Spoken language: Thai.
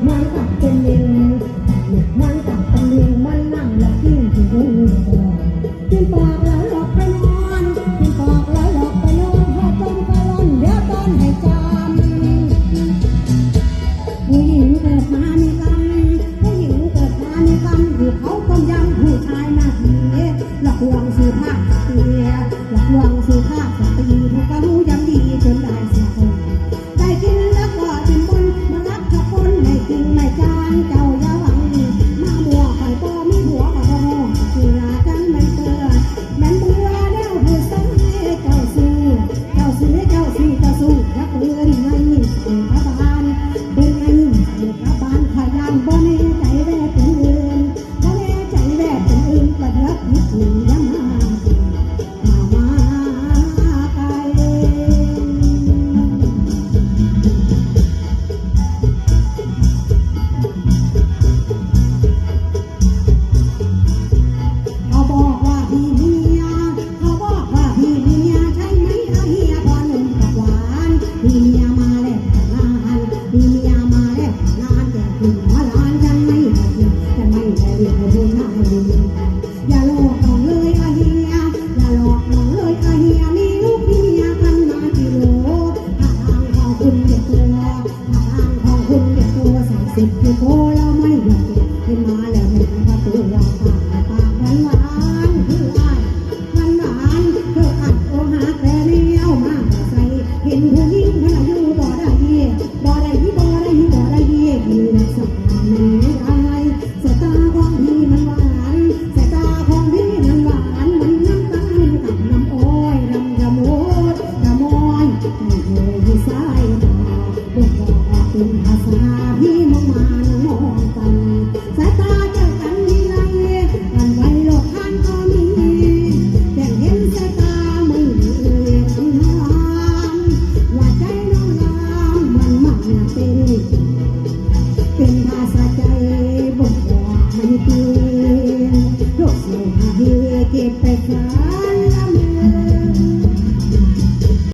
Máy. i'm bunny. โอ้เราไม่อยากเป็นมาเลย ใจบอกว่าให้เปลี่ยนโลกสียหายเก็บไปฟ้า